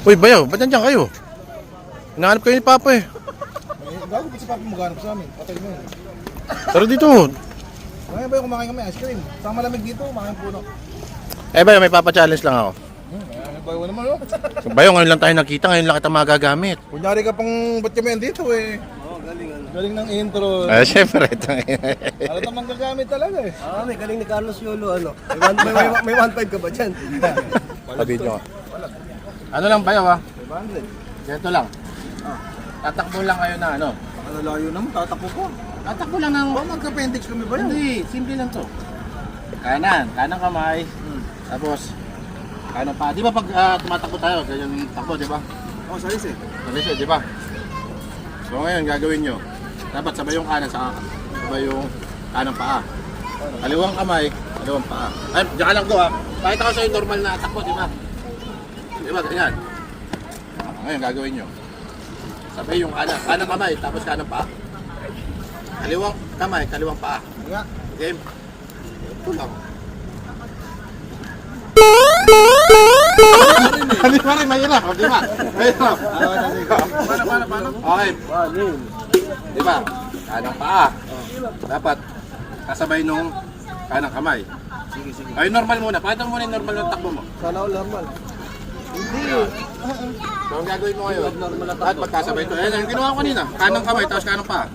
Uy, bayaw, ba't nandiyan kayo? Hinahanap kayo ni Papa eh. Eh, Bago ba si Papa maghanap sa amin? Patay mo yun. Tara dito. Kaya ba yung kumakain kami ice cream? Sa malamig dito, kumakain puno. Eh bayaw, may Papa challenge lang ako. Hmm, eh, bago naman oh. Bayaw, ngayon lang tayo nakita, ngayon lang kita magagamit. Kunyari ka pang ba't kami andito eh. Oo, galing Galing ng intro. Eh, syempre. Alam naman gagamit talaga eh. Ah, may galing ni Carlos Yolo, ano? May, one, may, may, may 1.5 ka ba dyan? Pa-video ka. Ano lang bayaw ah? 500. Ganito lang. Tatakbo lang kayo na ano. Ano layo naman, tatakbo ko. Tatakbo lang ng... Ba magka-appendix kami ba yun? Hindi, simple lang to. Kanan, kanang kamay. Hmm. Tapos, kanan pa. Di ba pag ah, tumatakbo tayo, ganyan yung takbo, di ba? Oh, salis eh. Sabi siya, di ba? So ngayon, gagawin nyo. Dapat sabay yung kanan sa sabay yung kanang paa. Kaliwang kamay, kaliwang paa. Ay, diyan lang to ha. Pakita ko sa'yo normal na takbo, di ba? Di ba, ganyan. Ngayon, gagawin nyo. Sabay yung kanan, kanang kamay, tapos kanang paa. Kaliwang kamay, kaliwang paa. Game. Ito lang. Hindi pa rin, mahirap. Di ba? Mahirap. Paano, paano, paano? Okay. Di ba? Kanang paa. Dapat kasabay nung kanang kamay. Sige, sige. Ay, normal muna. Pakita mo muna yung normal na takbo mo. Sana normal. Hindi. So, ang gagawin mo ngayon, lahat magkasabay ito. Ayan, yung ginawa ko kanina. Kanang kamay, tapos kanang paa.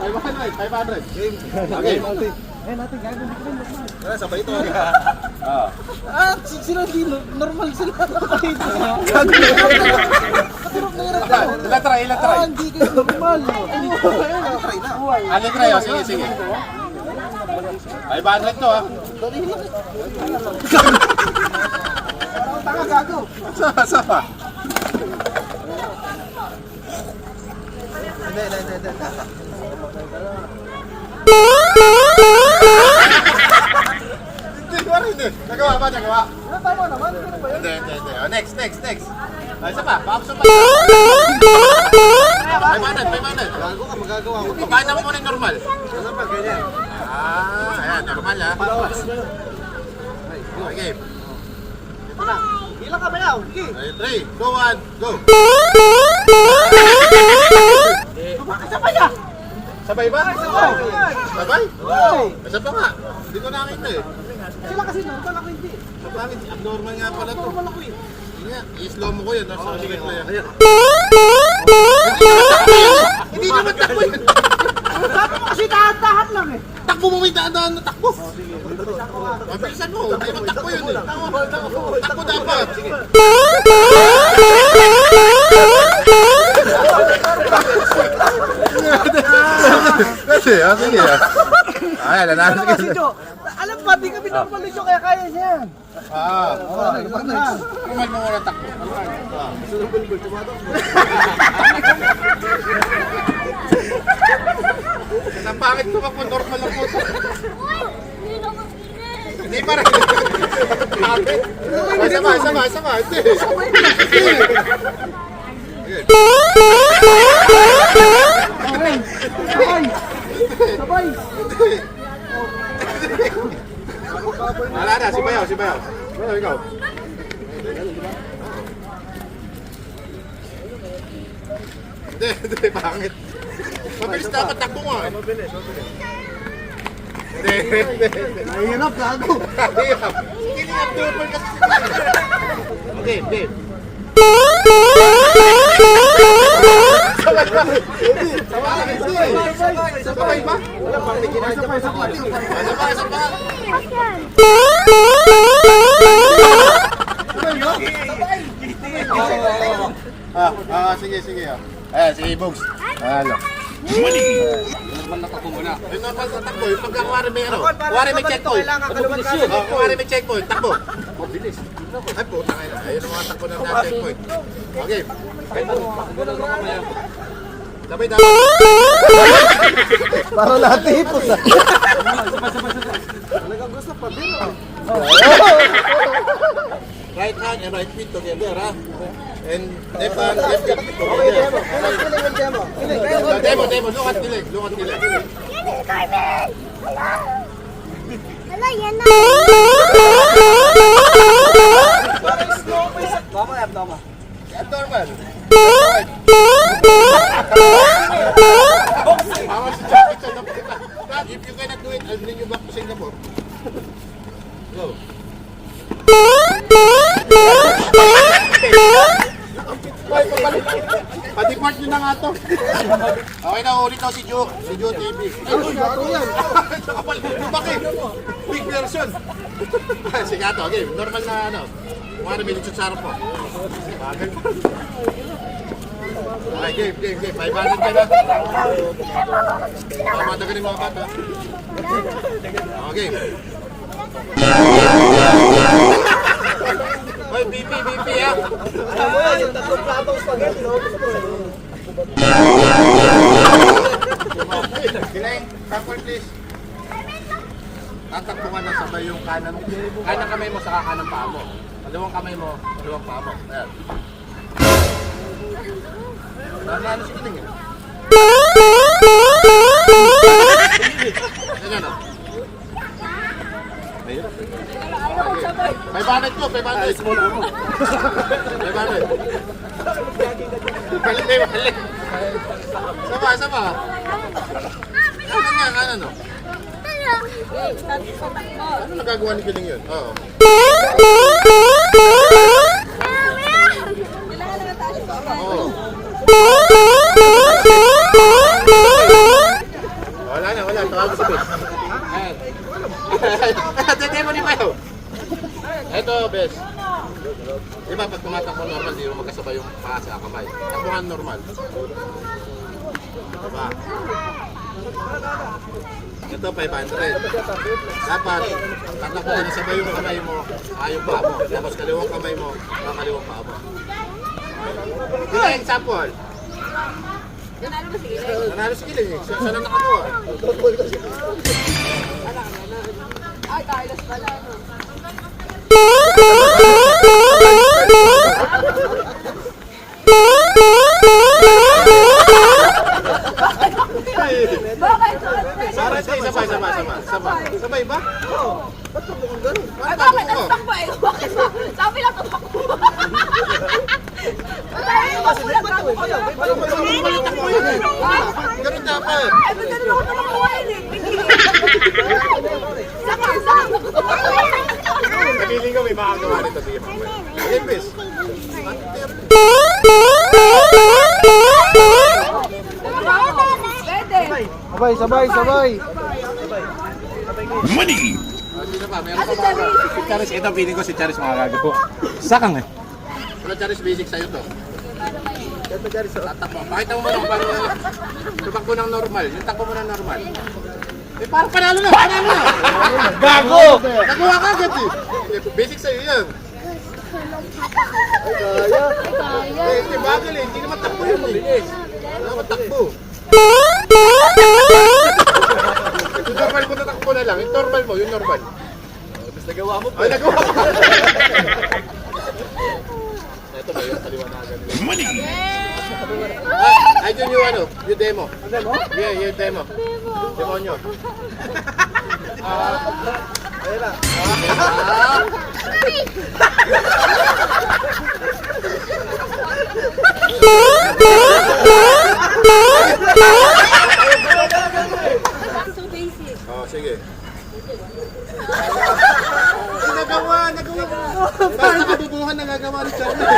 500, 500. Okay. Eh, natin gagawin ko rin. Tara, sabay ito. Ah. Ah, si- sila no- normal sila. Ilan try, ilan try. Ah, hindi kayo normal. Ano? Ano try? Oh, sige, sige. 500 to ah. Taka gago. Sama, sama. Hindi, hindi, hindi, hindi. Hindi ko rin eh. Nagawa ba? Nagawa? Ah, Tama naman. Ano ba yun? Hindi, hindi, hindi. Oh, next, next, next. Ay, isa pa. Pakapso pa. 500, 500. Gago ka, magagawa ko. Paano mo muna yung normal? Ano ba, ganyan? Ah, ayan, normal ah. Okay. Ilang ka ba yaw? Sige. Ay, 3, 2, 1, go! Sabay ka. Sabay ba? Sabay. Sabay? Oo. Isa pa nga. Hindi ko nakita eh. Sila kasi normal ako hindi. So, bakit? Abnormal nga pala to. Normal ako eh. Nga, i-slow mo ko yun. Nasa sige ko yan. Hindi naman takbo yun. Mo kasi dahan-dahan lang eh. Takbo mo may daan na takbo. Mabilisan mo. Hindi naman takbo yun eh. Takbo dapat. Sige. Kasi, ah, sige ah. Ay, nanalo Ano kasi Jo? Alam ba, di kami normal ni Jo kaya kaya niya yan. Ah, Oh, next. kumal mo muna takbo. Ang pangit ko ako, normal lang po. Hindi pa rin. Pangit. Sama, sama, sama. Hindi. Sabay. Sabay. Sabay. Wala na, si Bayaw, si Bayaw. Bayaw, ikaw. Hindi, hindi, pangit. Mabilis dapat takbo mo. eh. Hindi, hindi, hindi. Mahirap, gago. Hirap. Hindi nga double kasi. Okay, okay. Sabay ba? Sabay, sabay. Sabay ba? Wala pang ginagawa. Sabay, sabay. Sabay, Ah, ah, sige, sige. ah. Ayan, sige, Bugs. Ano? Normal na takbo muna. Yung normal na takbo, yung pagka kuwari may ano, kuwari may checkpoint. Oh, kuwari may checkpoint, takbo. Mabilis. Ay, puta kayo. Ayun ang mga takbo na na checkpoint. Okay. Sabay dapat. Para lahat ipos ah. Right hand and right feet together, ha? And left hand, left feet together. Okay. Demo, demo. Look at kilig. Look at kilig. Hala, yan na. abnormal? Abnormal. Bawas si Jackie Chan na if you cannot do it, I'll bring you back to Singapore. Go. Nga to. Okay na, ulit ako si Joe. Si Joe TV. Ay, uy, gato yan. Bakit? Big version. Sige ato, okay. Normal na ano. Kung ano, may litsot sa harap mo. Bagay. Okay, game, game, game. 500 ka na. Tama na galing mga bata. Okay. Hoy, BP, BP ah. Alam mo yan, yung tatlong platong spaghetti, naubos ko eh. Kileng, sample please. Tatakbuhan na sabay yung kanan. Kanan kamay mo sa kanan paa mo. Dalawang kamay mo, dalawang paa mo. Ayan. Ano si Kiling eh? Ayan o. Eh. May banat ko, may banat. May banat. Yung balik. Sama, sama. Kanan nga, kanan o. Ano nagagawa ni Kiling yun? Oo. Wala na, wala. Tawag sa bes. Ayan. Dede mo ni Mayo. Ito, bes. Di ba pag tumatakbo normal, di mo magkasabay yung paa sa kamay. Takbuhan normal. Diba? Ito, 500. Dapat, tatakbo na sabay yung kamay mo, ah, yung paa mo. Tapos kaliwang kamay mo, ah, kaliwang paa mo. Ito yung example. Nanalo si Kiling eh. Siya siya lang nakagawa. Ay, Carlos pala? Bakit? Sabay, sabay, sabay, sabay, sabay, sabay. Sabay ba? Oo. Ba't mo kung ganun? Ay, Ano bakit? ba eh. Sabi lang tumakbo. Ay, tumakbo lang. Gago ko lang. Eh. Ah, Ganun dapat. Eh saka. Napiling ko may makagawa nito. Sige, Pis. Pwede. Sabay, sabay, sabay. Sino pa? Meron Kasi pa ba? Charis. Si Charis, ito feeling ko si Charis makagagawa. Sakang eh. Wala Charis basic sa'yo to. Ito, Charis, oh. Tatakbo. Pakita mo muna kung paano tumakbo ng normal. Yung takbo mo ng normal. Eh, parang panalo na! Panalo na! Gago! Nagawa ka agad eh. Eh, Basic sa'yo yan. Ay, kaya. Eh, hindi bagal eh. Hindi naman takbo yun eh. Hindi naman takbo. Yung normal mo tatakbo na lang. Yung normal mo, yung normal. Tapos nagawa mo pa. Ay, nagawa ko. Ito ba yung kaliwanagan nila? Money! Ah, ay, yun yung ano, yung demo. Demo? Yeah, yung demo. Demo nyo. Ah, Ayun na. ah. So basic. Oh, sige. Nagawa, nagawa. Basta kabubuhan nagagawa ni Charlie.